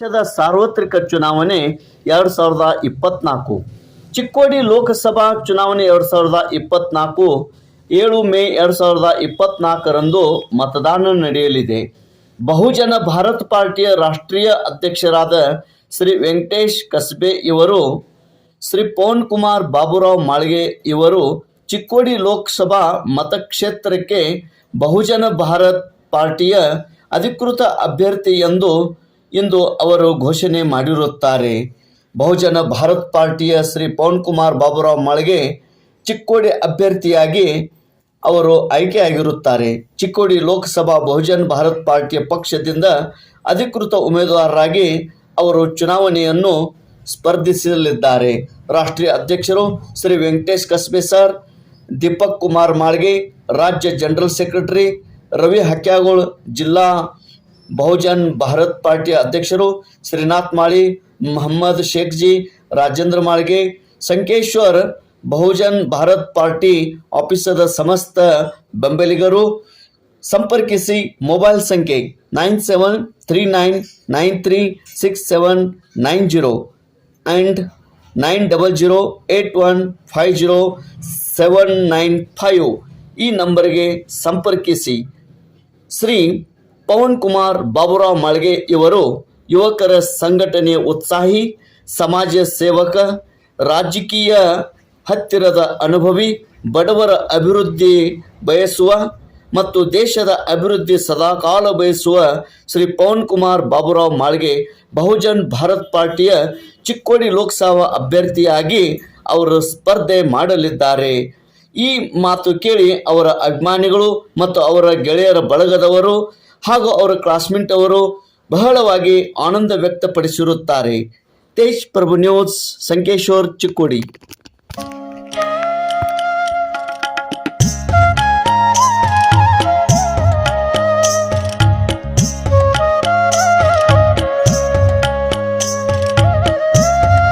ದೇಶದ ಸಾರ್ವತ್ರಿಕ ಚುನಾವಣೆ ಎರಡು ಸಾವಿರದ ಇಪ್ಪತ್ನಾಲ್ಕು. ಚಿಕ್ಕೋಡಿ ಲೋಕಸಭಾ ಚುನಾವಣೆ ಎರಡು ಸಾವಿರದ ಇಪ್ಪತ್ನಾಲ್ಕು, ಏಳು ಮೇ ಎರಡು ಸಾವಿರದ ಇಪ್ಪತ್ನಾಲ್ಕರಂದು ಮತದಾನ ನಡೆಯಲಿದೆ. ಬಹುಜನ ಭಾರತ್ ಪಾರ್ಟಿಯ ರಾಷ್ಟ್ರೀಯ ಅಧ್ಯಕ್ಷರಾದ ಶ್ರೀ ವೆಂಕಟೇಶ್ ಕಸ್ಬೆ ಇವರು, ಶ್ರೀ ಪವನ್ ಕುಮಾರ್ ಬಾಬುರಾವ್ ಮಾಳ್ಗೆ ಇವರು ಚಿಕ್ಕೋಡಿ ಲೋಕಸಭಾ ಮತಕ್ಷೇತ್ರಕ್ಕೆ ಬಹುಜನ ಭಾರತ್ ಪಾರ್ಟಿಯ ಅಧಿಕೃತ ಅಭ್ಯರ್ಥಿ ಎಂದು ಇಂದು ಅವರು ಘೋಷಣೆ ಮಾಡಿರುತ್ತಾರೆ. ಬಹುಜನ ಭಾರತ್ ಪಾರ್ಟಿಯ ಶ್ರೀ ಪವನ್ ಕುಮಾರ್ ಬಾಬುರಾವ್ ಮಾಳ್ಗೆ ಚಿಕ್ಕೋಡಿ ಅಭ್ಯರ್ಥಿಯಾಗಿ ಅವರು ಆಯ್ಕೆಯಾಗಿರುತ್ತಾರೆ. ಚಿಕ್ಕೋಡಿ ಲೋಕಸಭಾ ಬಹುಜನ್ ಭಾರತ್ ಪಾರ್ಟಿಯ ಪಕ್ಷದಿಂದ ಅಧಿಕೃತ ಉಮೇದುವಾರರಾಗಿ ಅವರು ಚುನಾವಣೆಯನ್ನು ಸ್ಪರ್ಧಿಸಲಿದ್ದಾರೆ. ರಾಷ್ಟ್ರೀಯ ಅಧ್ಯಕ್ಷರು ಶ್ರೀ ವೆಂಕಟೇಶ್ ಕಸ್ಬೆ ಸರ್, ದೀಪಕ್ ಕುಮಾರ್ ಮಾಳ್ಗೆ, ರಾಜ್ಯ ಜನರಲ್ ಸೆಕ್ರೆಟರಿ ರವಿ ಹಕ್ಯಾಗೋಳ್, ಜಿಲ್ಲಾ ಬಹುಜನ್ ಭಾರತ್ ಪಾರ್ಟಿ ಅಧ್ಯಕ್ಷರು ಶ್ರೀನಾಥ್ ಮಾಳಿ, ಮೊಹಮ್ಮದ್ ಶೇಖ್ಜಿ, ರಾಜೇಂದ್ರ ಮಾಳಿಗೆ, ಸಂಕೇಶ್ವರ್, ಬಹುಜನ್ ಭಾರತ್ ಪಾರ್ಟಿ ಆಫೀಸದ ಸಮಸ್ತ ಬೆಂಬಲಿಗರು. ಸಂಪರ್ಕಿಸಿ ಮೊಬೈಲ್ ಸಂಖ್ಯೆ nine seven three nine nine three six seven nine zero and nine double zero eight one five zero seven nine five ಈ ನಂಬರ್ಗೆ ಸಂಪರ್ಕಿಸಿ. ಶ್ರೀ ಪವನ್ ಕುಮಾರ್, ಬಾಬುರಾವ್ ಮಾಳ್ಗೆ ಇವರು ಯುವಕರ ಸಂಘಟನೆಯ ಉತ್ಸಾಹಿ, ಸಮಾಜ ಸೇವಕ, ರಾಜಕೀಯ ಹತ್ತಿರದ ಅನುಭವಿ, ಬಡವರ ಅಭಿವೃದ್ಧಿ ಬಯಸುವ ಮತ್ತು ದೇಶದ ಅಭಿವೃದ್ಧಿ ಸದಾಕಾಲ ಬಯಸುವ ಶ್ರೀ ಪವನ್ ಕುಮಾರ್, ಬಾಬುರಾವ್ ಮಾಳ್ಗೆ ಬಹುಜನ್ ಭಾರತ್ ಪಾರ್ಟಿಯ ಚಿಕ್ಕೋಡಿ ಲೋಕಸಭಾ ಅಭ್ಯರ್ಥಿಯಾಗಿ ಅವರು ಸ್ಪರ್ಧೆ ಮಾಡಲಿದ್ದಾರೆ. ಈ ಮಾತು ಕೇಳಿ ಅವರ ಅಭಿಮಾನಿಗಳು ಮತ್ತು ಅವರ ಗೆಳೆಯರ ಬಳಗದವರು ಹಾಗೂ ಅವರ ಕ್ಲಾಸ್ಮೇಟ್ ಅವರು ಬಹಳವಾಗಿ ಆನಂದ ವ್ಯಕ್ತಪಡಿಸಿರುತ್ತಾರೆ. ತೇಜ್ ಪ್ರಭು ನ್ಯೂಸ್ ಸಂಕೇಶ್ವರ್ ಚಿಕ್ಕೋಡಿ.